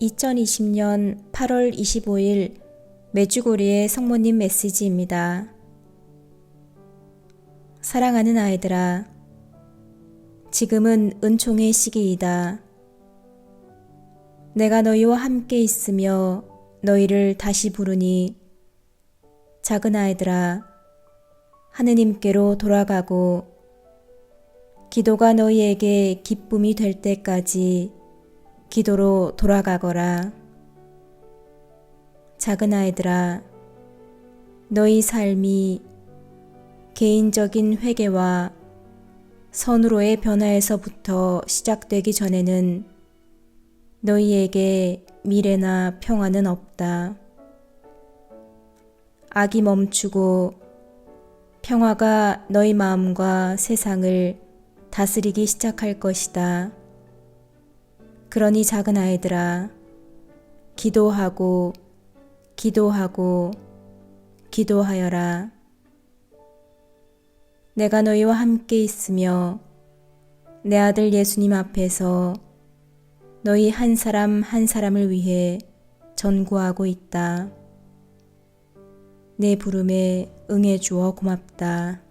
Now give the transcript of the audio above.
2020년 8월 25일 메주고리의 성모님 메시지입니다. 사랑하는 아이들아, 지금은 은총의 시기이다. 내가 너희와 함께 있으며 너희를 다시 부르니 작은 아이들아, 하느님께로 돌아가고 기도가 너희에게 기쁨이 될 때까지 기도로 돌아가거라. 작은 아이들아, 너희 삶이 개인적인 회개와 선으로의 변화에서부터 시작되기 전에는 너희에게 미래나 평화는 없다. 악이 멈추고 평화가 너희 마음과 세상을 다스리기 시작할 것이다. 그러니 작은 아이들아, 기도하고, 기도하고, 기도하여라. 내가 너희와 함께 있으며 내 아들 예수님 앞에서 너희 한 사람 한 사람을 위해 전구하고 있다. 내 부름에 응해 주어 고맙다.